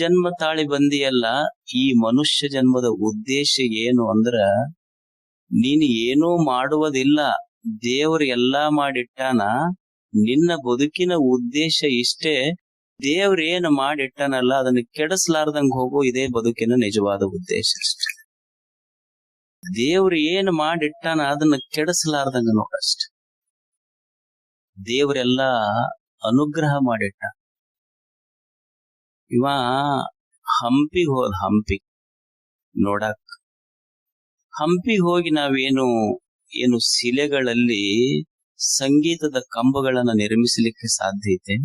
ಜನ್ಮ ತಾಳಿ ಬಂದಿಯಲ್ಲ, ಈ ಮನುಷ್ಯ ಜನ್ಮದ ಉದ್ದೇಶ ಏನು ಅಂದ್ರ, ನೀನು ಏನೂ ಮಾಡುವುದಿಲ್ಲ, ದೇವರು ಎಲ್ಲಾ ಮಾಡಿಟ್ಟಾನ, ನಿನ್ನ ಬದುಕಿನ ಉದ್ದೇಶ ಇಷ್ಟೇ, ದೇವ್ರ ಏನ್ ಮಾಡಿಟ್ಟಾನಲ್ಲ, ಅದನ್ನ ಕೆಡಿಸ್ಲಾರ್ದಂಗ್ ಹೋಗೋ, ಇದೇ ಬದುಕಿನ ನಿಜವಾದ ಉದ್ದೇಶ ಅಷ್ಟೇ. ದೇವ್ರು ಏನ್ ಮಾಡಿಟ್ಟಾನ, ಅದನ್ನ ಕೆಡಿಸ್ಲಾರ್ದಂಗ ನೋಡಷ್ಟ ದೇವ್ರೆಲ್ಲ ಅನುಗ್ರಹ ಮಾಡಿಟ್ಟ. ಇವ ಹಂಪಿ ಹೋದ ಹಂಪಿ ನೋಡಕ್. ಹಂಪಿ ಹೋಗಿ ನಾವೇನು, ಏನು ಶಿಲೆಗಳಲ್ಲಿ ಸಂಗೀತದ ಕಂಬಗಳನ್ನ ನಿರ್ಮಿಸಲಿಕ್ಕೆ ಸಾಧ್ಯ ಐತೆ?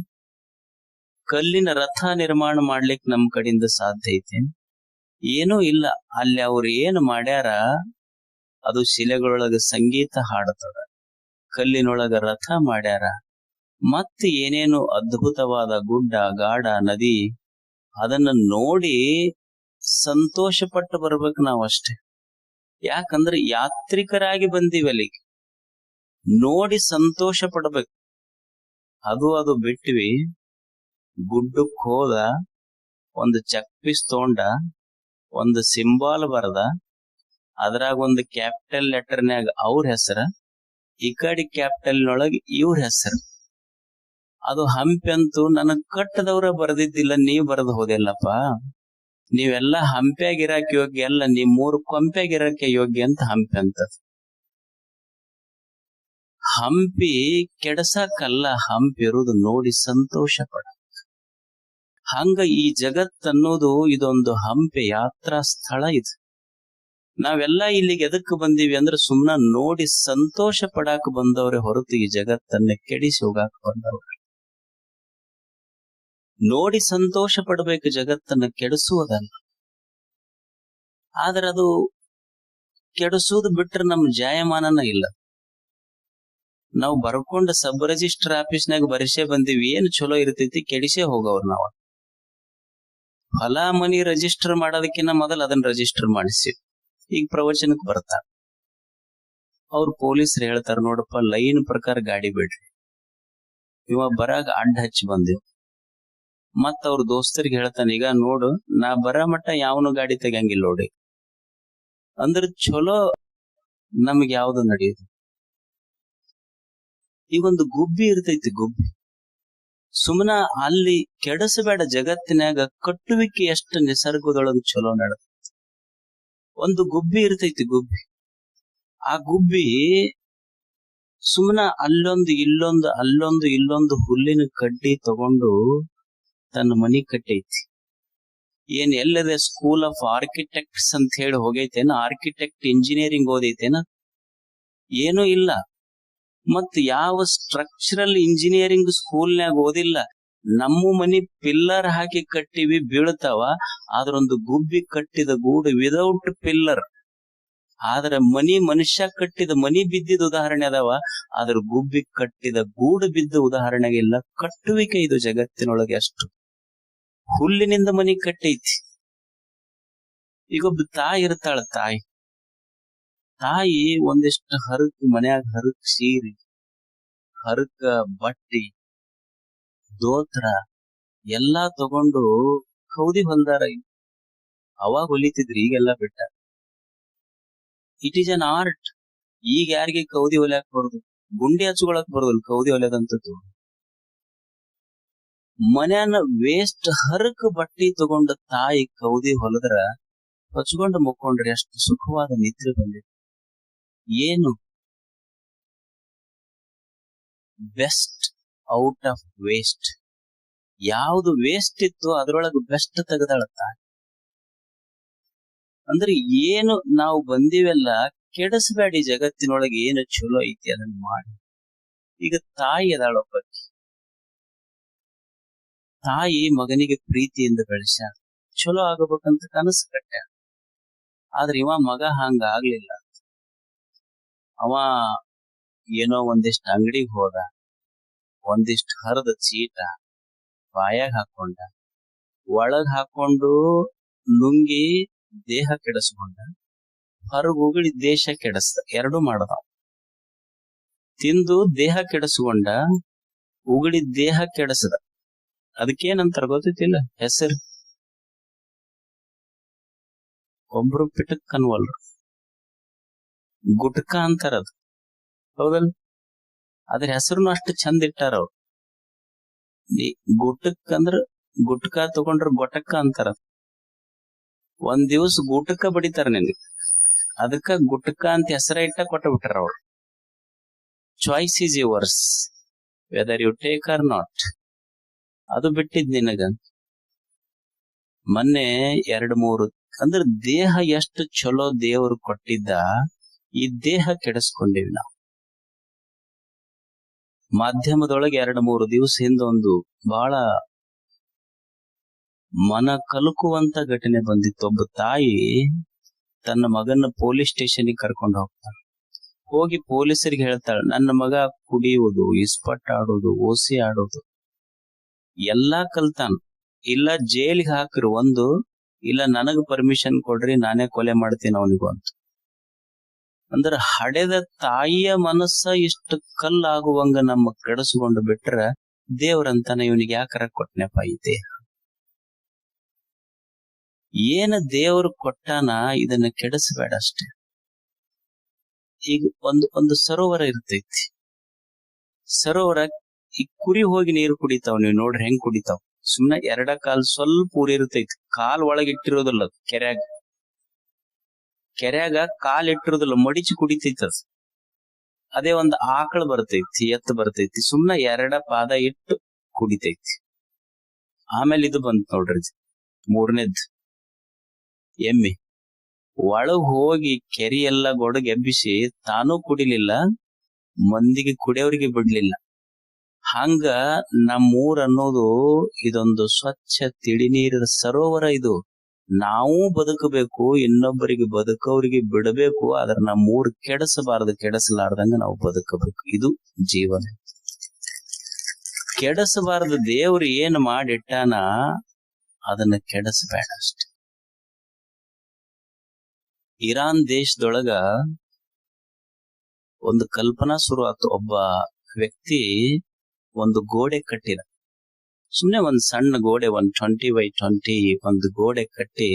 ಕಲ್ಲಿನ ರಥ ನಿರ್ಮಾಣ ಮಾಡ್ಲಿಕ್ಕೆ ನಮ್ ಕಡೆಯಿಂದ ಸಾಧ್ಯ ಐತೆ? ಏನೂ ಇಲ್ಲ. ಅಲ್ಲಿ ಅವ್ರು ಏನು ಮಾಡ್ಯಾರ, ಅದು ಶಿಲೆಗಳೊಳಗ ಸಂಗೀತ ಹಾಡತದ ಕಲ್ಲಿನೊಳಗ ರಥ ಮಾಡ್ಯಾರ. ಮತ್ತೆ ಏನೇನು ಅದ್ಭುತವಾದ ಗುಡ್ಡ, ಗಾಡ, ನದಿ ಅದನ್ನ ನೋಡಿ ಸಂತೋಷ ಪಟ್ಟು ಬರ್ಬೇಕು ನಾವಷ್ಟೇ ಅಷ್ಟೇ. ಯಾಕಂದ್ರೆ ಯಾತ್ರಿಕರಾಗಿ ಬಂದೀವಿ ಅಲ್ಲಿಗೆ. ನೋಡಿ ಸಂತೋಷ ಪಡ್ಬೇಕು ಅದು ಅದು ಬಿಟ್ವಿ, ಗುಡ್ಡಕ್ ಹೋದ, ಒಂದು ಚಕ್ ಪೀಸ್ ತಗೊಂಡ, ಒಂದು ಸಿಂಬಾಲ್ ಬರದ, ಅದ್ರಾಗ ಒಂದು ಕ್ಯಾಪಿಟಲ್ ಲೆಟರ್ನ್ಯಾಗ ಅವ್ರ ಹೆಸರ, ಈ ಕಡೆ ಕ್ಯಾಪಿಟಲ್ ನೊಳಗೆ ಇವ್ರ ಹೆಸರು. ಅದು ಹಂಪಿ ಅಂತೂ ನನಗ್ ಕಟ್ಟದವ್ರ ಬರೆದಿದ್ದಿಲ್ಲ, ನೀವ್ ಬರೆದು ಹೋದಿಲ್ಲಪ್ಪ. ನೀವೆಲ್ಲ ಹಂಪಿಯಾಗಿರಾಕ ಯೋಗ್ಯ ಅಲ್ಲ ನೀವ್ ಮೂರು ಕೊಂಪೆಯಾಗಿರಕ್ಕೆ ಯೋಗ್ಯ ಅಂತ ಹಂಪಿ ಅಂತ. ಹಂಪಿ ಕೆಡಸಕ್ಕಲ್ಲ ಹಂಪಿ ಇರುವುದು ನೋಡಿ ಸಂತೋಷ ಪಡ. ಹಂಗ ಈ ಜಗತ್ತನ್ನೋದು ಇದೊಂದು ಹಂಪೆ ಯಾತ್ರಾ ಸ್ಥಳ ಇದು. ನಾವೆಲ್ಲ ಇಲ್ಲಿಗೆ ಎದಕ್ ಬಂದೀವಿ ಅಂದ್ರೆ ಸುಮ್ನ ನೋಡಿ ಸಂತೋಷ ಪಡಾಕ್ ಬಂದವ್ರೆ ಹೊರತು ಈ ಜಗತ್ತನ್ನ ಕೆಡಿಸಿ ಹೋಗಾಕ ಬಂದವ್ರೆ. ನೋಡಿ ಸಂತೋಷ ಪಡಬೇಕು ಜಗತ್ತನ್ನ ಕೆಡಿಸುವುದಲ್ಲ. ಆದ್ರೆ ಅದು ಕೆಡಿಸುವುದು ಬಿಟ್ರೆ ನಮ್ ಜಾಯಮಾನನ ಇಲ್ಲ. ನಾವು ಬರ್ಕೊಂಡ ಸಬ್ ರಿಜಿಸ್ಟರ್ ಆಫೀಸ್ನಾಗ ಬರಿಸೇ ಬಂದಿವಿ, ಏನ್ ಚಲೋ ಇರ್ತೈತಿ ಕೆಡಿಸೇ ಹೋಗವ್ರು ನಾವು. ಹೊಲ ಮನಿ ರಿಜಿಸ್ಟರ್ ಮಾಡೋದಕ್ಕಿಂತ ಮೊದಲು ಅದನ್ನ ರಿಜಿಸ್ಟರ್ ಮಾಡಿಸಿ. ಈಗ ಪ್ರವಚನಕ್ಕೆ ಬರ್ತಾರ. ಅವ್ರು ಪೊಲೀಸರು ಹೇಳ್ತಾರ ನೋಡಪ್ಪ, ಲೈನ್ ಪ್ರಕಾರ ಗಾಡಿ ಬಿಡ್ರಿ. ಇವ ಬರಾಗ ಅಡ್ಡ ಹಚ್ಚಿ ಬಂದೇವ್. ಮತ್ತ ಅವ್ರ ದೋಸ್ತರಿಗೆ ಹೇಳ್ತಾನೆ, ಈಗ ನೋಡು, ನಾ ಬರ ಮಟ್ಟ ಯಾವನು ಗಾಡಿ ತೆಗಂಗಿಲ್ಲ ನೋಡಿ. ಅಂದ್ರ ಚಲೋ ನಮ್ಗೆ ಯಾವ್ದು ನಡೆಯುದು? ಈ ಒಂದು ಗುಬ್ಬಿ ಇರ್ತೈತಿ ಗುಬ್ಬಿ. ಸುಮ್ಮನ ಅಲ್ಲಿ ಕೆಡಸಬೇಡ ಜಗತ್ತಿನಾಗ ಕಟ್ಟುವಿಕೆ ಎಷ್ಟು ನಿಸರ್ಗದೊಳಗ ಚಲೋ ನಡ ಒಂದು ಗುಬ್ಬಿ ಇರ್ತೈತಿ ಗುಬ್ಬಿ. ಆ ಗುಬ್ಬಿ ಸುಮ್ಮನ ಅಲ್ಲೊಂದು ಇಲ್ಲೊಂದು ಅಲ್ಲೊಂದು ಇಲ್ಲೊಂದು ಹುಲ್ಲಿನ ಕಡ್ಡಿ ತಗೊಂಡು ತನ್ನ ಮನಿ ಕಟ್ಟೈತಿ. ಏನ್ ಎಲ್ಲದೆ ಸ್ಕೂಲ್ ಆಫ್ ಆರ್ಕಿಟೆಕ್ಟ್ಸ್ ಅಂತ ಹೇಳಿ ಹೋಗೈತೇನ ಆರ್ಕಿಟೆಕ್ಟ್ ಇಂಜಿನಿಯರಿಂಗ್ ಓದೈತೇನ? ಏನೂ ಇಲ್ಲ. ಮತ್ತ ಯಾವ ಸ್ಟ್ರಕ್ಚರಲ್ ಇಂಜಿನಿಯರಿಂಗ್ ಸ್ಕೂಲ್ನ್ಯಾಗ ಓದಿಲ್ಲ. ನಮ್ಮ ಮನಿ ಪಿಲ್ಲರ್ ಹಾಕಿ ಕಟ್ಟಿವಿ ಬೀಳ್ತಾವ, ಆದ್ರೊಂದು ಗುಬ್ಬಿ ಕಟ್ಟಿದ ಗೂಡು ವಿದೌಟ್ ಪಿಲ್ಲರ್ ಆದ್ರೆ ಮನಿ ಮನುಷ್ಯ ಕಟ್ಟಿದ ಮನಿ ಬಿದ್ದಿದ ಉದಾಹರಣೆ ಅದಾವ, ಆದ್ರ ಗುಬ್ಬಿ ಕಟ್ಟಿದ ಗೂಡು ಬಿದ್ದ ಉದಾಹರಣೆಗಿಲ್ಲ ಕಟ್ಟುವಿಕೆ ಇದು ಜಗತ್ತಿನೊಳಗೆ ಅಷ್ಟು. ಹುಲ್ಲಿನಿಂದ ಮನಿ ಕಟ್ಟೈತಿ. ಈಗೊಬ್ಬ ತಾಯಿ ಇರ್ತಾಳ ತಾಯಿ. ತಾಯಿ ಒಂದಿಷ್ಟು ಹರಕ್ ಮನ್ಯಾಗ ಹರಕ್ ಸೀರಿ, ಹರಕ ಬಟ್ಟಿ ದೋತ್ರ ಎಲ್ಲಾ ತಗೊಂಡು ಕೌದಿ ಹೊಲ್ದಾರ ಅವಾಗ ಹೊಲಿತಿದ್ರಿ, ಈಗೆಲ್ಲ ಬಿಟ್ಟ. ಇಟ್ ಈಸ್ ಅನ್ ಆರ್ಟ್ ಈಗ ಯಾರಿಗೆ ಕೌದಿ ಹೊಲ್ಯಾಕ್ ಬರೋದು ಗುಂಡಿ ಹಚ್ಕೊಳಕ್ ಬರುದಿಲ್ಲ ಕೌದಿ ಹೊಲ್ಯದಂತದ್ದು. ಮನ್ಯಾನ ವೇಸ್ಟ್ ಹರಕ ಬಟ್ಟಿ ತಗೊಂಡ ತಾಯಿ ಕೌದಿ ಹೊಲದ್ರ ಹಚ್ಕೊಂಡು ಮುಕ್ಕೊಂಡ್ರೆ ಅಷ್ಟು ಸುಖವಾದ ನಿದ್ರೆ ಬಂದಿತ್ತು ಏನು? ಬೆಸ್ಟ್ ಔಟ್ ಆಫ್ ವೇಸ್ಟ್ ಯಾವುದು ವೇಸ್ಟ್ ಇತ್ತು ಅದರೊಳಗೆ ಬೆಸ್ಟ್ ತೆಗೆದಾಳ ತಾಯಿ. ಅಂದ್ರೆ ಏನು ನಾವು ಬಂದಿವೆಲ್ಲ ಕೆಡಿಸಬೇಡಿ ಜಗತ್ತಿನೊಳಗೆ ಏನು ಚಲೋ ಐತಿ ಅದನ್ನ ಮಾಡಿ. ಈಗ ತಾಯಿ ಅದಾಳೊಬ್ಬಕ್ಕೆ ತಾಯಿ ಮಗನಿಗೆ ಪ್ರೀತಿಯಿಂದ ಬೆಳೆಸ ಚಲೋ ಆಗಬೇಕಂತ ಕನಸು ಕಟ್ಟ್ಯಾರ ಆದ್ರೆ ಇವ ಮಗ ಹಂಗ ಆಗ್ಲಿಲ್ಲ. ಅವ ಏನೋ ಒಂದಿಷ್ಟು ಅಂಗಡಿಗೆ ಹೋದ, ಒಂದಿಷ್ಟು ಹರದ ಚೀಟ, ಬಾಯಾಗ ಹಾಕೊಂಡ, ಒಳಗ್ ಹಾಕೊಂಡು ಲುಂಗಿ ದೇಹ ಕೆಡಿಸ್ಕೊಂಡ, ಹೊರಗ್ ಉಗುಳಿ ದೇಶ ಕೆಡಿಸ್ದ ಎರಡು ಮಾಡದ ತಿಂದು ದೇಹ ಕೆಡಿಸ್ಕೊಂಡ ಉಗುಳಿ ದೇಹ ಕೆಡಿಸದ. ಅದಕ್ಕೇನಂತಾರ ಗೊತ್ತಿಲ್ಲ ಹೆಸರು? ಒಬ್ರು ಪಿಟಕ್ ಅನ್ವಲ್ರು. ಗುಟ್ಕ ಅಂತಾರ ಅದು. ಹೌದಲ್ ಅದ್ರ ಹೆಸರುನು ಅಷ್ಟು ಚಂದ ಇಟ್ಟಾರ ಅವ್ರು. ಗುಟಕ್ ಅಂದ್ರ ಗುಟ್ಕ ತಗೊಂಡ್ರ ಗೊಟಕ್ಕ ಅಂತಾರ ಒಂದ್ ದಿವಸ ಗುಟಕ ಬಡಿತಾರ ನಿನಗೆ ಅದಕ್ಕ ಗುಟ್ಕ ಅಂತ ಹೆಸರ ಇಟ್ಟ ಕೊಟ್ಟ ಬಿಟ್ಟಾರ ಅವ್ರು. Choice is yours whether you take or not ಅದು ಬಿಟ್ಟಿದ್ ನಿನಗ? ಮೊನ್ನೆ ಎರಡ್ ಮೂರು, ಅಂದ್ರ ದೇಹ ಎಷ್ಟು ಚಲೋ ದೇವರು ಕೊಟ್ಟಿದ್ದ, ಈ ದೇಹ ಕೆಡಿಸ್ಕೊಂಡಿವಿ ನಾವು. ಮಾಧ್ಯಮದೊಳಗೆ ಎರಡ್ ಮೂರು ದಿವಸ ಹಿಂದೊಂದು ಬಹಳ ಮನ ಕಲುಕುವಂತ ಘಟನೆ ಬಂದಿತ್ತು. ಒಬ್ಬ ತಾಯಿ ತನ್ನ ಮಗನ ಪೊಲೀಸ್ ಸ್ಟೇಷನ್ಗೆ ಕರ್ಕೊಂಡು ಹೋಗ್ತಾಳೆ. ಹೋಗಿ ಪೊಲೀಸರಿಗೆ ಹೇಳ್ತಾಳೆ, ನನ್ನ ಮಗ ಕುಡಿಯುವುದು, ಇಸ್ಪಟ್ ಆಡೋದು, ಓಸಿ ಆಡೋದು. ಎಲ್ಲಾ ಕಲ್ತಾನ. ಇಲ್ಲ ಜೈಲಿಗೆ ಹಾಕ್ರಿ ಒಂದು, ಇಲ್ಲ ನನಗ ಪರ್ಮಿಷನ್ ಕೊಡ್ರಿ, ನಾನೇ ಕೊಲೆ ಮಾಡ್ತೀನಿ ಅವನಿಗೂ ಅಂತ. ಅಂದ್ರ ಹಡೆದ ತಾಯಿಯ ಮನಸ್ಸ ಇಷ್ಟು ಕಲ್ಲಾಗುವಂಗ ನಮ್ಮ ಕೆಡಸ್ಕೊಂಡು ಬಿಟ್ರ ದೇವ್ರಂತಾನ ಇವನಿಗೆ ಯಾಕರ ಕೊಟ್ಟನೆಪ್ಪ ಈ ದೇಹ? ಏನ ದೇವ್ರು ಕೊಟ್ಟಾನ ಇದನ್ನ ಕೆಡಿಸಬೇಡ ಅಷ್ಟೇ. ಈಗ ಒಂದು ಒಂದು ಸರೋವರ ಇರ್ತೈತಿ. ಸರೋವರ ಈ ಕುರಿ ಹೋಗಿ ನೀರು ಕುಡಿತಾವ್, ನೀವು ನೋಡ್ರಿ ಹೆಂಗ್ ಕುಡಿತಾವ್. ಸುಮ್ನೆ ಎರಡ ಕಾಲ್ ಸ್ವಲ್ಪ ಊರಿ ಇರ್ತೈತಿ. ಕಾಲ್ ಒಳಗಿಟ್ಟಿರೋದಿಲ್ಲ ಅದು, ಕೆರ್ಯಾಗ. ಕೆರ್ಯಾಗ ಕಾಲ್ ಇಟ್ಟಿರೋದಿಲ್ಲ, ಮಡಿಚಿ ಕುಡಿತೈತ ಅದೇ. ಒಂದು ಆಕಳ ಬರ್ತೈತಿ ಎತ್ತು ಬರ್ತೈತಿ, ಸುಮ್ನೆ ಎರಡ ಪಾದ ಇಟ್ಟು ಕುಡಿತೈತಿ. ಆಮೇಲೆ ಇದು ಬಂತ ನೋಡ್ರಿ. ಮೂರನೇದ್. ಎಮ್ಮೆ. ಒಳಗ್ ಹೋಗಿ ಕೆರಿ ಎಲ್ಲ ಗೊಡಗ್ ಎಬ್ಬಿಸಿ ತಾನೂ ಕುಡಿಲಿಲ್ಲ, ಮಂದಿಗೆ ಕುಡಿಯೋರಿಗೆ ಬಿಡ್ಲಿಲ್ಲ. ಹಂಗ ನಮ್ಮೂರ್ ಅನ್ನೋದು ಇದೊಂದು ಸ್ವಚ್ಛ ತಿಳಿನೀರಿನ ಸರೋವರ ಇದು. ನಾವು ಬದುಕಬೇಕು, ಇನ್ನೊಬ್ಬರಿಗೆ ಬದುಕೋರಿಗೆ ಬಿಡಬೇಕು, ಆದ್ರೆ ನಮ್ಮೂರ್ ಕೆಡಸಬಾರದು, ಕೆಡಸಲಾರ್ದಂಗ ನಾವು ಬದುಕಬೇಕು. ಇದು ಜೀವನ. ಕೆಡಸಬಾರದು ದೇವ್ರು ಏನ್ ಮಾಡಿಟ್ಟಾನ, ಅದನ್ನ ಕೆಡಸಬೇಡ ಅಷ್ಟೆ. ಇರಾನ್ ದೇಶದೊಳಗ ಒಂದು ಕಲ್ಪನಾ ಶುರು ಆತು. ಒಬ್ಬ ವ್ಯಕ್ತಿ ಒಂದು ಗೋಡೆ ಕಟ್ಟಿದ. ಸುಮ್ಮನೆ ಒಂದ್ ಸಣ್ಣ ಗೋಡೆ, ಒಂದ್ ಟ್ವೆಂಟಿ ಬೈ ಟ್ವೆಂಟಿ ಒಂದು ಗೋಡೆ ಕಟ್ಟಿ,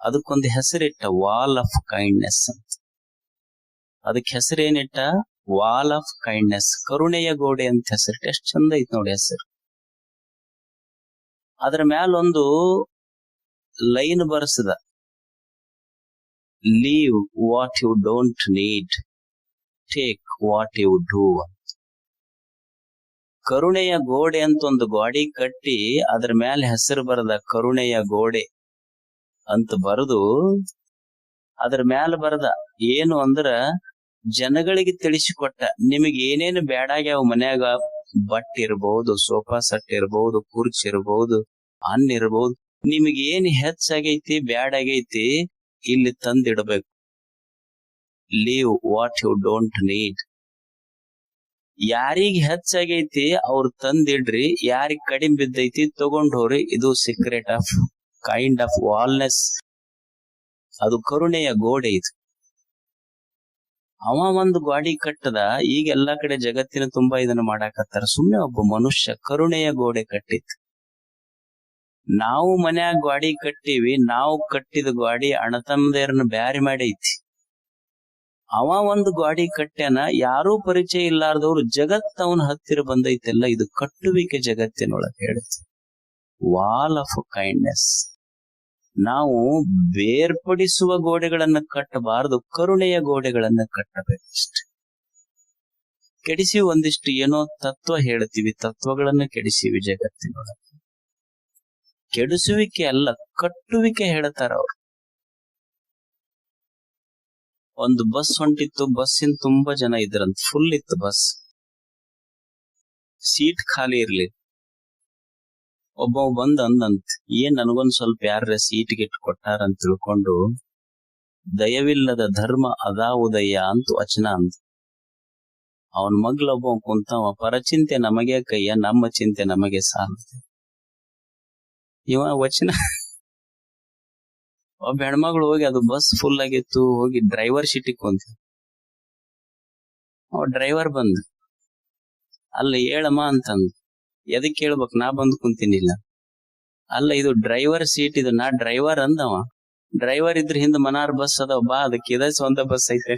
ಅದಕ್ಕೊಂದು ಹೆಸರಿಟ್ಟ ವಾಲ್ ಆಫ್ ಕೈಂಡ್ನೆಸ್ ಅಂತ. ಅದಕ್ಕೆ ಹೆಸರೇನಿಟ್ಟ? ವಾಲ್ ಆಫ್ ಕೈಂಡ್ನೆಸ್ ಕರುಣೆಯ ಗೋಡೆ ಅಂತ ಹೆಸರಿಟ್ಟ. ಎಷ್ಟು ಚಂದ ಐತ್ ನೋಡಿ ಹೆಸರು. ಅದ್ರ ಮ್ಯಾಲೊಂದು line ಬರ್ಸದ. Leave what you don't need take what you do ಕರುಣೆಯ ಗೋಡೆ ಅಂತ ಒಂದು ಗೋಡಿ ಕಟ್ಟಿ ಅದ್ರ ಮೇಲೆ ಹೆಸರು ಬರದ ಕರುಣೆಯ ಗೋಡೆ ಅಂತ ಬರೆದು ಅದ್ರ ಮೇಲೆ ಬರದ ಏನು ಅಂದ್ರ ಜನಗಳಿಗೆ ತಿಳಿಸಿಕೊಟ್ಟ ನಿಮಗೆ ಏನೇನು ಬ್ಯಾಡಾಗ್ಯಾವ ಮನ್ಯಾಗ? ಬಟ್ ಇರ್ಬಹುದು ಸೋಫಾ ಸೆಟ್ ಇರ್ಬಹುದು ಕುರ್ಚಿ ಇರ್ಬಹುದು ಅನ್ನ ಇರ್ಬಹುದು ನಿಮಗೆ ಏನ್ ಹೆಚ್ಚಾಗೈತಿ, ಬ್ಯಾಡಾಗೈತಿ, ಇಲ್ಲಿ ತಂದಿಡಬೇಕು. Leave what you don't need ಯಾರಿಗ್ ಹೆಚ್ಚಾಗೈತಿ ಅವ್ರು ತಂದಿಡ್ರಿ, ಯಾರಿಗ್ ಕಡಿಮೆ ಬಿದ್ದೈತಿ ತಗೊಂಡ್ ಹೋರಿ ಇದು secret of kind of wellness ಅದು ಕರುಣೆಯ ಗೋಡೆ ಇದು. ಅವ ಒಂದು ಗಾಡಿ ಕಟ್ಟದ, ಈಗ ಎಲ್ಲಾ ಕಡೆ ಜಗತ್ತಿನ ತುಂಬಾ ಇದನ್ನ ಮಾಡಾಕತ್ತಾರ. ಸುಮ್ನೆ ಒಬ್ಬ ಮನುಷ್ಯ ಕರುಣೆಯ ಗೋಡೆ ಕಟ್ಟಿತ್ತು ನಾವು ಮನ್ಯಾಗ ಗಾಡಿ ಕಟ್ಟಿವಿ, ನಾವು ಕಟ್ಟಿದ ಗಾಡಿ ಅಣತಮ್ಮದೇರನ್ನ ಬ್ಯಾರಿ ಮಾಡೈತಿ. ಅವ ಒಂದು ಗಾಡಿ ಕಟ್ಟ್ಯಾನ, ಯಾರೂ ಪರಿಚಯ ಇಲ್ಲಾರ್ದವ್ರು ಜಗತ್ ಅವನ ಹತ್ತಿರ ಬಂದೈತೆಲ್ಲ ಇದು ಕಟ್ಟುವಿಕೆ ಜಗತ್ತಿನೊಳಗೆ ಹೇಳುತ್ತೆ ವಾಲ್ ಆಫ್ ಕೈಂಡ್ನೆಸ್ ನಾವು ಬೇರ್ಪಡಿಸುವ ಗೋಡೆಗಳನ್ನ ಕಟ್ಟಬಾರದು, ಕರುಣೆಯ ಗೋಡೆಗಳನ್ನ ಕಟ್ಟಬೇಕಷ್ಟೆ. ಕೆಡಿಸಿ ಒಂದಿಷ್ಟು ಏನೋ ತತ್ವ ಹೇಳ್ತೀವಿ, ತತ್ವಗಳನ್ನ ಕೆಡಿಸಿವಿ ಜಗತ್ತಿನೊಳಗೆ. ಕೆಡಿಸುವಿಕೆ ಅಲ್ಲ, ಕಟ್ಟುವಿಕೆ ಹೇಳ್ತಾರ ಅವ್ರು ಒಂದು ಬಸ್ ಹೊಂಟಿತ್ತು ಬಸ್ಸಿನ ತುಂಬಾ ಜನ ಇದ್ರಂತ. ಫುಲ್ ಇತ್ತು ಬಸ್ ಸೀಟ್ ಖಾಲಿ ಇರ್ಲಿ ಒಬ್ಬ ಬಂದ್ ಅಂದಂತ, ಏನ್ ನನಗೊಂದ್ ಸ್ವಲ್ಪ ಯಾರ ಸೀಟ್ ಗಿಟ್ ಕೊಟ್ಟಾರಂತ ತಿಳ್ಕೊಂಡು, ದಯವಿಲ್ಲದ ಧರ್ಮ ಅದಾವುದಯ್ಯ ಅಂತ ವಚನ ಅಂತ ಅವನ್ ಮಗ್ಲೊಬ್ಬ ಕುಂತವ ಪರಚಿಂತೆ ನಮಗೆ ಕೈಯ ನಮ್ಮ ಚಿಂತೆ ನಮಗೆ ಸಾಲ ಇವ ವಚನ ಒಬ್ಬ ಹೆಣ್ಮಗಳು ಹೋಗಿ ಅದು ಬಸ್ ಫುಲ್ ಆಗಿತ್ತು, ಹೋಗಿ ಡ್ರೈವರ್ ಸೀಟಿಗೆ ಕುಂತ. ಡ್ರೈವರ್ ಬಂದ, ಅಲ್ಲ ಹೇಳಮ್ಮ ಅಂತಂದ. ಎದಕ್ ಹೇಳ್ಬೇಕ್? ನಾ ಬಂದು ಕುಂತಿನಿಲ್ಲ. ಅಲ್ಲ ಇದು ಡ್ರೈವರ್ ಸೀಟ್ ಇದು, ನಾ ಡ್ರೈವರ್ ಅಂದವ. ಡ್ರೈವರ್ ಇದ್ರ ಹಿಂದ ಮನಾರ್ ಬಸ್ ಅದಾವ, ಬಾ ಅದಕ್ಕೆ ಇದ ಸ್ವಂತ ಬಸ್ ಐತೆ.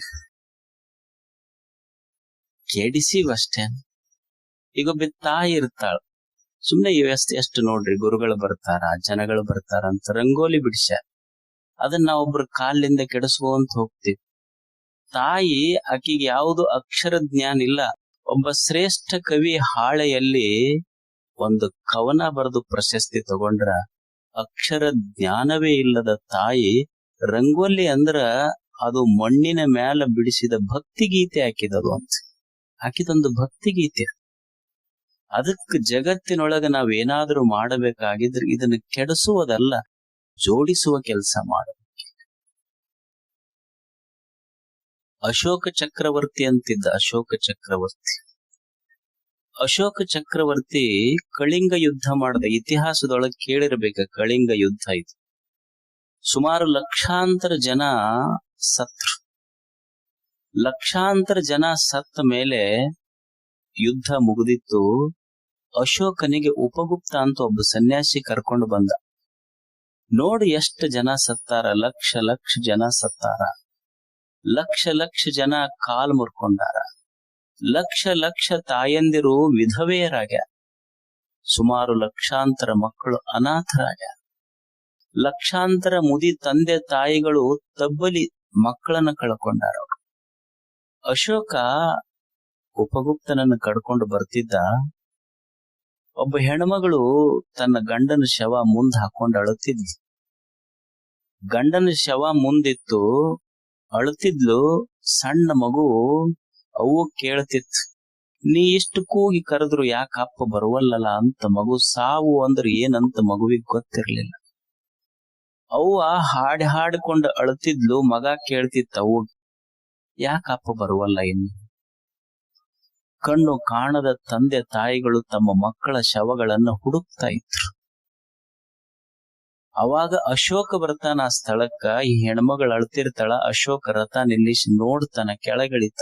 ಕೆಡಿಸಿ ಅಷ್ಟೇ. ಈಗ ಒಬ್ಬ ತಾಯಿ ಇರ್ತಾಳ. ಸುಮ್ನೆ ವ್ಯವಸ್ಥೆ ಎಷ್ಟು ನೋಡ್ರಿ, ಗುರುಗಳು ಬರ್ತಾರ, ಜನಗಳು ಬರ್ತಾರ ಅಂತ ರಂಗೋಲಿ ಬಿಡಿಸ್ಯಾರ ಅದನ್ನ ಒಬ್ರ ಕಾಲಿಂದ ಕೆಡಿಸ್ಕೊಂತ ಹೋಗ್ತೀವಿ. ತಾಯಿ ಆಕಿಗೆ ಯಾವುದು ಅಕ್ಷರ ಜ್ಞಾನ ಇಲ್ಲ. ಒಬ್ಬ ಶ್ರೇಷ್ಠ ಕವಿ ಹಾಳೆಯಲ್ಲಿ ಒಂದು ಕವನ ಬರೆದು ಪ್ರಶಸ್ತಿ ತಗೊಂಡ್ರ ಅಕ್ಷರ ಜ್ಞಾನವೇ ಇಲ್ಲದ ತಾಯಿ ರಂಗೋಲಿ ಅಂದ್ರ ಅದು ಮಣ್ಣಿನ ಮ್ಯಾಲ ಬಿಡಿಸಿದ ಭಕ್ತಿ ಗೀತೆ ಹಾಕಿದದು ಅಂತ. ಹಾಕಿದೊಂದು ಭಕ್ತಿ ಗೀತೆ. ಅದಕ್ಕೆ ಜಗತ್ತಿನೊಳಗ ನಾವ್ ಏನಾದ್ರೂ ಮಾಡಬೇಕಾಗಿದ್ರೆ ಇದನ್ನ ಕೆಡಿಸುವುದಲ್ಲ. ಜೋಡಿಸುವ ಕೆಲಸ ಮಾಡಬೇಕು ಅಶೋಕ ಚಕ್ರವರ್ತಿ ಅಂತಿದ್ದ ಅಶೋಕ ಚಕ್ರವರ್ತಿ. ಅಶೋಕ ಚಕ್ರವರ್ತಿ ಕಳಿಂಗ ಯುದ್ಧ ಮಾಡಿದ. ಇತಿಹಾಸದೊಳಗೆ ಕೇಳಿರ್ಬೇಕ ಕಳಿಂಗ ಯುದ್ಧ ಇದು. ಸುಮಾರು ಲಕ್ಷಾಂತರ ಜನ ಸತ್ರು. ಲಕ್ಷಾಂತರ ಜನ ಸತ್ತ ಮೇಲೆ ಯುದ್ಧ ಮುಗಿದಿತ್ತು. ಅಶೋಕನಿಗೆ ಉಪಗುಪ್ತ ಅಂತ ಒಬ್ಬ ಸನ್ಯಾಸಿ ಕರ್ಕೊಂಡು ಬಂದ. ನೋಡಿ ಎಷ್ಟು ಜನ ಸತ್ತಾರ. ಲಕ್ಷ ಲಕ್ಷ ಜನ ಸತ್ತಾರ. ಲಕ್ಷ ಲಕ್ಷ ಜನ ಕಾಲ್ ಮುರ್ಕೊಂಡಾರ. ಲಕ್ಷ ಲಕ್ಷ ತಾಯಂದಿರು ವಿಧವೆಯರಾಗ್ಯಾರ ಸುಮಾರು ಲಕ್ಷಾಂತರ ಮಕ್ಕಳು ಅನಾಥರಾಗ್ಯಾರ ಲಕ್ಷಾಂತರ ಮುದಿ ತಂದೆ ತಾಯಿಗಳು ತಬ್ಬಲಿ ಮಕ್ಕಳನ್ನ ಕಳ್ಕೊಂಡಾರ. ಅಶೋಕ ಉಪಗುಪ್ತನನ್ನು ಕಡ್ಕೊಂಡು ಬರ್ತಿದ್ದ ಒಬ್ಬ ಹೆಣ್ಮಗಳು ತನ್ನ ಗಂಡನ ಶವ ಮುಂದ್ ಹಾಕೊಂಡು ಅಳುತ್ತಿದ್ಲು. ಗಂಡನ ಶವ ಮುಂದಿತ್ತು, ಅಳುತ್ತಿದ್ಲು, ಸಣ್ಣ ಮಗು ಅವು ಕೇಳ್ತಿತ್ತು, ನೀ ಇಷ್ಟು ಕೂಗಿ ಕರೆದ್ರು ಯಾಕೆ ಅಪ್ಪ ಬರುವಲ್ಲಲ್ಲ ಅಂತ ಮಗು, ಸಾವು ಅಂದ್ರೆ ಏನಂತ ಮಗುವಿಗೆ ಗೊತ್ತಿರ್ಲಿಲ್ಲ. ಅವ್ವ ಹಾಡಿ ಹಾಡಿಕೊಂಡು ಅಳುತ್ತಿದ್ಲು, ಮಗ ಕೇಳ್ತಿತ್ತು ಅವು ಯಾಕಪ್ಪ ಬರುವಲ್ಲ ಇನ್ನು? ಕಣ್ಣು ಕಾಣದ ತಂದೆ ತಾಯಿಗಳು ತಮ್ಮ ಮಕ್ಕಳ ಶವಗಳನ್ನು ಹುಡುಕ್ತಾ ಇದ್ರು. ಅವಾಗ ಅಶೋಕ ಬರ್ತಾನ ಆ ಸ್ಥಳಕ್ಕ, ಈ ಹೆಣ್ಮಗಳು ಅಳ್ತಿರ್ತಾಳ, ಅಶೋಕ ರಥ ನಿಲ್ಲಿಸಿ ನೋಡ್ತಾನ ಕೆಳಗಿಳಿತ.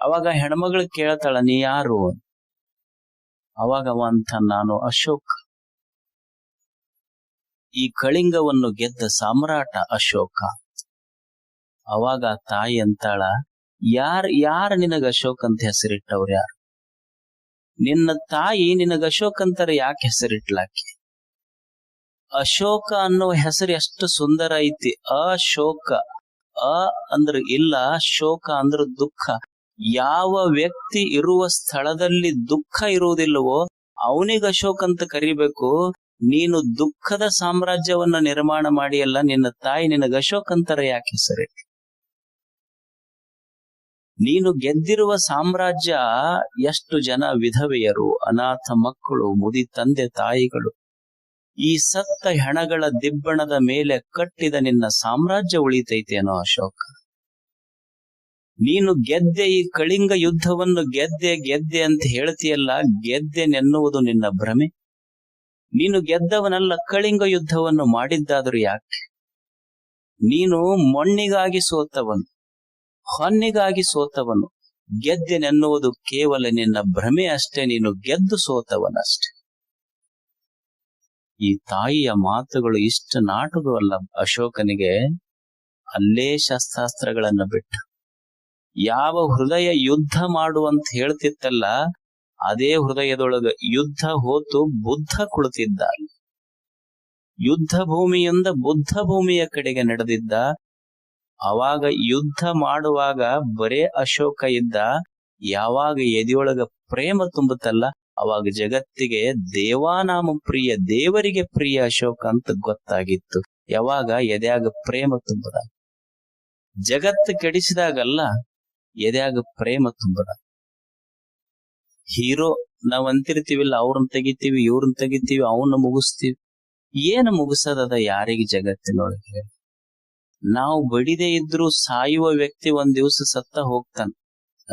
ಅವಾಗ ಹೆಣ್ಮಗಳು ಕೇಳ್ತಾಳ, ನೀ ಯಾರು? ಅವಾಗ ಅವ ಅಂತ ನಾನು ಅಶೋಕ್. ಈ ಕಳಿಂಗವನ್ನು ಗೆದ್ದ ಸಾಮ್ರಾಟ ಅಶೋಕ. ಅವಾಗ ತಾಯಿ ಅಂತಾಳ ಯಾರ್ ಯಾರ್ ನಿನಗ ಅಶೋಕ್ ಅಂತ ಹೆಸರಿಟ್ಟವ್ರ ಯಾರು? ನಿನ್ನ ತಾಯಿ ನಿನಗ ಅಶೋಕ್ ಅಂತಾರ ಯಾಕೆ ಹೆಸರಿಟ್ಲಾಕೆ? ಅಶೋಕ ಅನ್ನೋ ಹೆಸರು ಎಷ್ಟು ಸುಂದರ ಐತಿ. ಅಶೋಕ, ಅ ಅಂದ್ರ ಇಲ್ಲ, ಶೋಕ ಅಂದ್ರ ದುಃಖ. ಯಾವ ವ್ಯಕ್ತಿ ಇರುವ ಸ್ಥಳದಲ್ಲಿ ದುಃಖ ಇರುವುದಿಲ್ಲವೋ ಅವನಿಗೆ ಅಶೋಕ್ ಅಂತ ಕರಿಬೇಕು. ನೀನು ದುಃಖದ ಸಾಮ್ರಾಜ್ಯವನ್ನ ನಿರ್ಮಾಣ ಮಾಡಿಯಲ್ಲ, ನಿನ್ನ ತಾಯಿ ನಿನಗ ಅಶೋಕ್ ಅಂತಾರೆ ಯಾಕೆ ಹೆಸರಿ ನೀನು ಗೆದ್ದಿರುವ ಸಾಮ್ರಾಜ್ಯ ಎಷ್ಟು ಜನ ವಿಧವೆಯರು, ಅನಾಥ ಮಕ್ಕಳು, ಮುದಿ ತಂದೆ ತಾಯಿಗಳು. ಈ ಸತ್ತ ಹೆಣಗಳ ದಿಬ್ಬಣದ ಮೇಲೆ ಕಟ್ಟಿದ ನಿನ್ನ ಸಾಮ್ರಾಜ್ಯ ಉಳಿತೈತೇನೋ ಅಶೋಕ. ನೀನು ಗೆದ್ದೆ ಈ ಕಳಿಂಗ ಯುದ್ಧವನ್ನು ಗೆದ್ದೆ ಗೆದ್ದೆ ಅಂತ ಹೇಳ್ತೀಯಲ್ಲ ಗೆದ್ದೆನೆನ್ನುವುದು ನಿನ್ನ ಭ್ರಮೆ. ನೀನು ಗೆದ್ದವನಲ್ಲ, ಕಳಿಂಗ ಯುದ್ಧವನ್ನು ಮಾಡಿದ್ದಾದರೂ ಯಾಕೆ? ನೀನು ಮಣ್ಣಿಗಾಗಿ ಸೋತವನು. ಹೊನ್ನಿಗಾಗಿ ಸೋತವನು. ಗೆದ್ದೆನೆನ್ನುವುದು ಕೇವಲ ನಿನ್ನ ಭ್ರಮೆ ಅಷ್ಟೇ, ನೀನು ಗೆದ್ದು ಸೋತವನಷ್ಟೆ. ಈ ತಾಯಿಯ ಮಾತುಗಳು ಇಷ್ಟ ನಾಟುದವಲ್ಲ ಅಶೋಕನಿಗೆ. ಅಲ್ಲೇ ಶಸ್ತ್ರಾಸ್ತ್ರಗಳನ್ನ ಬಿಟ್ಟು. ಯಾವ ಹೃದಯ ಯುದ್ಧ ಮಾಡುವಂತ ಹೇಳ್ತಿತ್ತಲ್ಲ, ಅದೇ ಹೃದಯದೊಳಗ ಯುದ್ಧ ಹೋತು ಬುದ್ಧ ಕುಳಿತಿದ್ದ. ಯುದ್ಧ ಭೂಮಿಯಿಂದ ಬುದ್ಧ ಭೂಮಿಯ ಕಡೆಗೆ ನಡೆದಿದ್ದ. ಅವಾಗ ಯುದ್ಧ ಮಾಡುವಾಗ ಬರೇ ಅಶೋಕ ಇದ್ದ, ಯಾವಾಗ ಎದೆಯೊಳಗ ಪ್ರೇಮ ತುಂಬುತ್ತಲ್ಲ, ಅವಾಗ ಜಗತ್ತಿಗೆ ದೇವಾನಾಮ ಪ್ರಿಯ, ದೇವರಿಗೆ ಪ್ರಿಯ ಅಶೋಕ ಅಂತ ಗೊತ್ತಾಗಿತ್ತು. ಯಾವಾಗ ಎದೆಯಾಗ ಪ್ರೇಮ ತುಂಬದ? ಜಗತ್ತು ಕೆಡಿಸಿದಾಗಲ್ಲ, ಎದೆಯಾಗ ಪ್ರೇಮ ತುಂಬದ? ಹೀರೋ ನಾವ್ ಅಂತಿರ್ತೀವಿಲ್ಲ, ಅವ್ರನ್ನ ತೆಗಿತೀವಿ, ಇವ್ರನ್ನ ತೆಗಿತೀವಿ ಅವನ್ನ ಮುಗಿಸ್ತೀವಿ. ಏನು ಮುಗಿಸೋದದ ಯಾರಿಗೆ ಜಗತ್ತಿನೊಳಗೆ? ನಾವು ಬಡಿದೆ ಇದ್ರು ಸಾಯುವ ವ್ಯಕ್ತಿ ಒಂದ್ ದಿವಸ ಸತ್ತ ಹೋಗ್ತಾನೆ.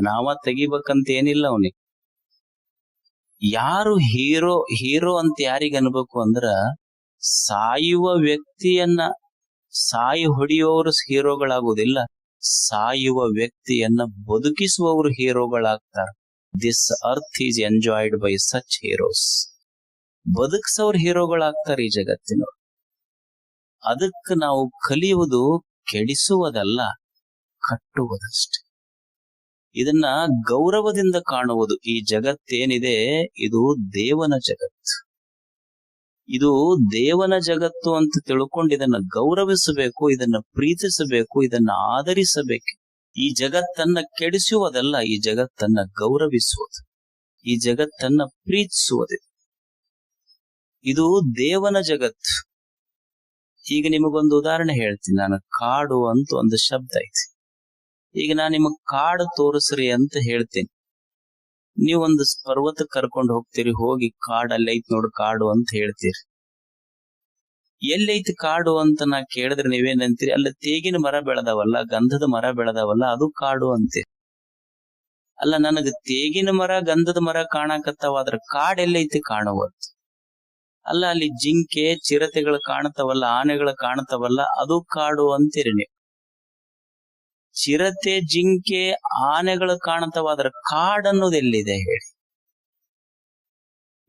ನಾವ ತೆಗಿಬೇಕಂತ ಏನಿಲ್ಲ ಅವನಿಗೆ. ಯಾರು ಹೀರೋ ಹೀರೋ ಅಂತ ಯಾರಿಗ ಅನ್ಬೇಕು ಅಂದ್ರ ಸಾಯುವ ವ್ಯಕ್ತಿಯನ್ನ, ಸಾಯಿ ಹೊಡೆಯುವವರು ಹೀರೋಗಳಾಗುವುದಿಲ್ಲ ಸಾಯುವ ವ್ಯಕ್ತಿಯನ್ನ ಬದುಕಿಸುವವರು ಹೀರೋಗಳಾಗ್ತಾರ. This earth is enjoyed by such heroes ಬದುಕ್ಸವ್ರ ಹೀರೋಗಳಾಗ್ತಾರೆ ಈ ಜಗತ್ತಿನವ್ರು. ಅದಕ್ಕೆ ನಾವು ಕಲಿಯುವುದು ಕೆಡಿಸುವುದಲ್ಲ, ಕಟ್ಟುವುದಷ್ಟೆ. ಇದನ್ನ ಗೌರವದಿಂದ ಕಾಣುವುದು. ಈ ಜಗತ್ತೇನಿದೆ, ಇದು ದೇವನ ಜಗತ್ತು. ಇದು ದೇವನ ಜಗತ್ತು ಅಂತ ತಿಳ್ಕೊಂಡು ಇದನ್ನ ಗೌರವಿಸಬೇಕು, ಇದನ್ನ ಪ್ರೀತಿಸಬೇಕು, ಇದನ್ನ ಆಧರಿಸಬೇಕು. ಈ ಜಗತ್ತನ್ನ ಕೆಡಿಸುವುದಲ್ಲ, ಈ ಜಗತ್ತನ್ನ ಗೌರವಿಸುವುದು. ಈ ಜಗತ್ತನ್ನ ಪ್ರೀತಿಸುವುದು. ಇದು ದೇವನ ಜಗತ್ತು. ಈಗ ನಿಮಗೊಂದು ಉದಾಹರಣೆ ಹೇಳ್ತೀನಿ. ನಾನು ಕಾಡು ಅಂತ ಒಂದು ಶಬ್ದ ಐತಿ. ಈಗ ನಾನು ನಿಮಗ್ ಕಾಡು ತೋರಿಸ್ರಿ ಅಂತ ಹೇಳ್ತೀನಿ. ಒಂದು ಪರ್ವತ ಕರ್ಕೊಂಡು ಹೋಗ್ತೀರಿ, ಹೋಗಿ ಕಾಡು ಅಲ್ಲಿ ಐತಿ ನೋಡು ಕಾಡು ಅಂತ ಹೇಳ್ತೀರಿ. ಎಲ್ಲೈತಿ ಕಾಡು ಅಂತ ನಾ ಕೇಳಿದ್ರೆ ನೀವೇನಂತೀರಿ ಅಲ್ಲ, ತೇಗಿನ ಮರ ಬೆಳೆದವಲ್ಲ, ಗಂಧದ ಮರ ಬೆಳೆದವಲ್ಲ, ಅದು ಕಾಡು ಅಂತೀರಿ. ಅಲ್ಲ, ನನಗ ತೇಗಿನ ಮರ, ಗಂಧದ ಮರ ಕಾಣಕತ್ತಾವ ಅದ್ರ ಕಾಡ್ ಎಲ್ಲೈತಿ ಕಾಣುವತ್ತು ಅಲ್ಲ, ಅಲ್ಲಿ ಜಿಂಕೆ ಚಿರತೆಗಳು ಕಾಣುತ್ತವಲ್ಲ, ಆನೆಗಳು ಕಾಣುತ್ತವಲ್ಲ, ಅದು ಕಾಡು ಅಂತೀರಿ ಚಿರತೆ, ಜಿಂಕೆ, ಆನೆಗಳು ಕಾಣ್ತಾವ ಅದ್ರ ಕಾಡ್ ಅನ್ನೋದು ಎಲ್ಲಿದೆ ಹೇಳಿ.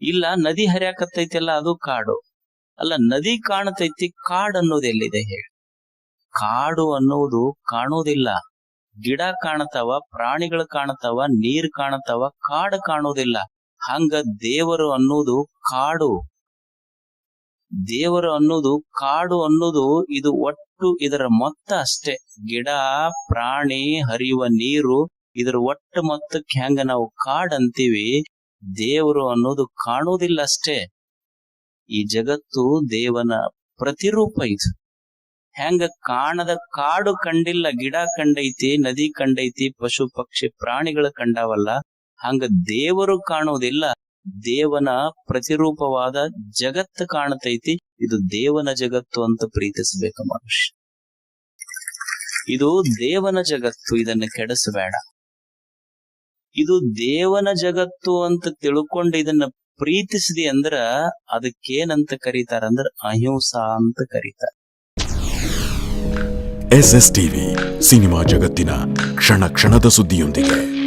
ಇಲ್ಲ, ನದಿ ಹರಿಯಾಕತ್ತೈತಿಲ್ಲ, ಅದು ಕಾಡು. ಅಲ್ಲ, ನದಿ ಕಾಣತೈತಿ ಕಾಡ್ ಅನ್ನೋದು ಎಲ್ಲಿದೆ ಹೇಳಿ. ಕಾಡು ಅನ್ನೋದು ಕಾಣೋದಿಲ್ಲ ಗಿಡ ಕಾಣತಾವ ಪ್ರಾಣಿಗಳು ಕಾಣತಾವ ನೀರ್ ಕಾಣತಾವ ಕಾಡು ಕಾಣೋದಿಲ್ಲ ಹಂಗ ದೇವರು ಅನ್ನೋದು ಕಾಡು. ದೇವರು ಅನ್ನೋದು, ಕಾಡು ಅನ್ನೋದು ಇದು ಒಟ್ಟು ಇದರ ಮೊತ್ತ ಅಷ್ಟೇ. ಗಿಡ, ಪ್ರಾಣಿ, ಹರಿಯುವ ನೀರು, ಇದರ ಒಟ್ಟು ಮೊತ್ತಕ್ಕೆ ಹೆಂಗ ನಾವು ಕಾಡ್ ಅಂತೀವಿ ದೇವರು ಅನ್ನೋದು ಕಾಣುವುದಿಲ್ಲ ಅಷ್ಟೇ. ಈ ಜಗತ್ತು ದೇವನ ಪ್ರತಿರೂಪ ಇದು. ಹೆಂಗ ಕಾಣದ ಕಾಡು ಕಂಡಿಲ್ಲ, ಗಿಡ ಕಂಡೈತಿ, ನದಿ ಕಂಡೈತಿ, ಪಶು ಪಕ್ಷಿ ಪ್ರಾಣಿಗಳು ಕಂಡಾವಲ್ಲ, ಹಂಗ ದೇವರು ಕಾಣೋದಿಲ್ಲ ದೇವನ ಪ್ರತಿರೂಪವಾದ ಜಗತ್ತು ಕಾಣತೈತಿ. ಇದು ದೇವನ ಜಗತ್ತು ಅಂತ ಪ್ರೀತಿಸಬೇಕು ಮನುಷ್ಯ. ಇದು ದೇವನ ಜಗತ್ತು, ಇದನ್ನು ಕೆಡಿಸಬೇಡ. ಇದು ದೇವನ ಜಗತ್ತು ಅಂತ ತಿಳ್ಕೊಂಡು ಇದನ್ನ ಪ್ರೀತಿಸಿದೆ ಅಂದ್ರ ಅದಕ್ಕೇನಂತ ಕರೀತಾರ ಅಂದ್ರ ಅಹಿಂಸಾ ಅಂತ ಕರೀತಾರ. ಎಸ್ ಎಸ್ ಟಿವಿ ಸಿನಿಮಾ ಜಗತ್ತಿನ ಕ್ಷಣ ಕ್ಷಣದ ಸುದ್ದಿಯೊಂದಿಗೆ.